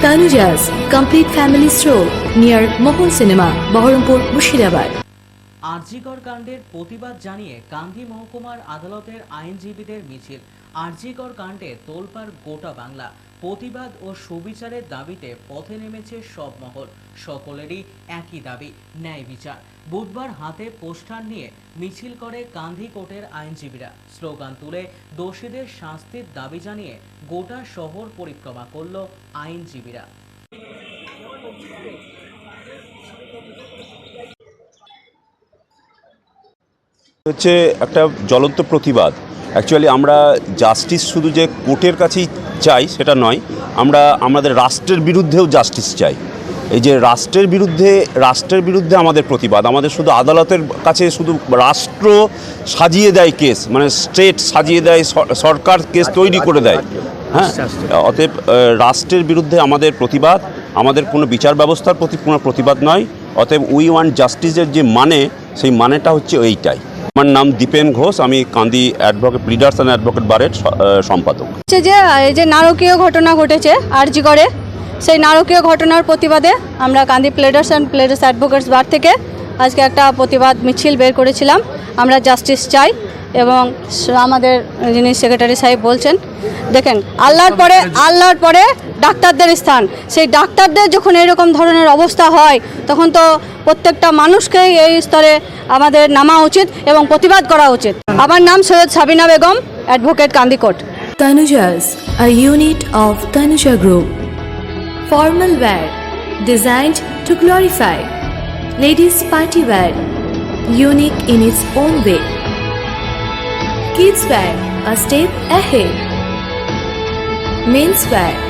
Tanujas complete family stroll near Mohol Cinema, Baharampur, Mushirabad. RG Kar কাণ্ডের প্রতিবাদ জানিয়ে গান্ধী মহকুমার আদালতের আইনজীবীদের মিছিল আরজিকর কাণ্ডে তোলপাড় গোটা বাংলা প্রতিবাদ ও সুবিচারের দাবিতে পথে নেমেছে সব মহল। সকলেরই একই দাবি, ন্যায় বিচার। বুধবার হাতে পোস্টার নিয়ে মিছিল করে গান্ধী কোর্টের আইনজীবীরা। স্লোগান তুলে দোষীদের শাস্তির দাবি জানিয়ে গোটা শহর পরিক্রমা করল আইনজীবীরা। হচ্ছে একটা জ্বলন্ত প্রতিবাদ। অ্যাকচুয়ালি আমরা জাস্টিস শুধু যে কোর্টের কাছেই চাই সেটা নয়, আমরা আমাদের রাষ্ট্রের বিরুদ্ধেও জাস্টিস চাই। এই যে রাষ্ট্রের বিরুদ্ধে রাষ্ট্রের বিরুদ্ধে আমাদের প্রতিবাদ, আমাদের শুধু আদালতের কাছে শুধু রাষ্ট্র সাজিয়ে দেয় কেস মানে স্টেট সাজিয়ে দেয় সরকার কেস তৈরি করে দেয়। হ্যাঁ অতএব রাষ্ট্রের বিরুদ্ধে আমাদের প্রতিবাদ, আমাদের কোনো বিচার ব্যবস্থার প্রতি কোনো প্রতিবাদ নয়। অতএব উই ওয়ান্ট জাস্টিসের যে মানে সেই মানেটা হচ্ছে এইটাই। আমার নাম দীপেন ঘোষ, আমি Kandi advocate leaders and advocate বারের সম্পাদক। হচ্ছে যে এই যে নারকীয় ঘটনা ঘটেছে আরজি করে, সেই নারকীয় ঘটনার প্রতিবাদে আমরা কান্দি প্লেডার্স অ্যান্ড প্লেডার্স অ্যাডভোকেটস বার থেকে আজকে একটা প্রতিবাদ মিছিল বের করেছিলাম। আমরা জাস্টিস চাই এবং আমাদের যিনি সেক্রেটারি সাহেব বলছেন, দেখেন, আল্লাহর পরে আল্লাহর পরে ডাক্তারদের স্থান। সেই ডাক্তারদের যখন এরকম ধরনের অবস্থা হয়, তখন তো প্রত্যেকটা মানুষকেই এই স্তরে আমাদের নামা উচিত এবং প্রতিবাদ করা উচিত। আমার নাম Syed Sabina Begum, advocate কান্দিকোট। Tanuja's a unit of Tanuja group formal wear designed to glorify ladies party wear unique in its own way kids wear a step ahead men's wear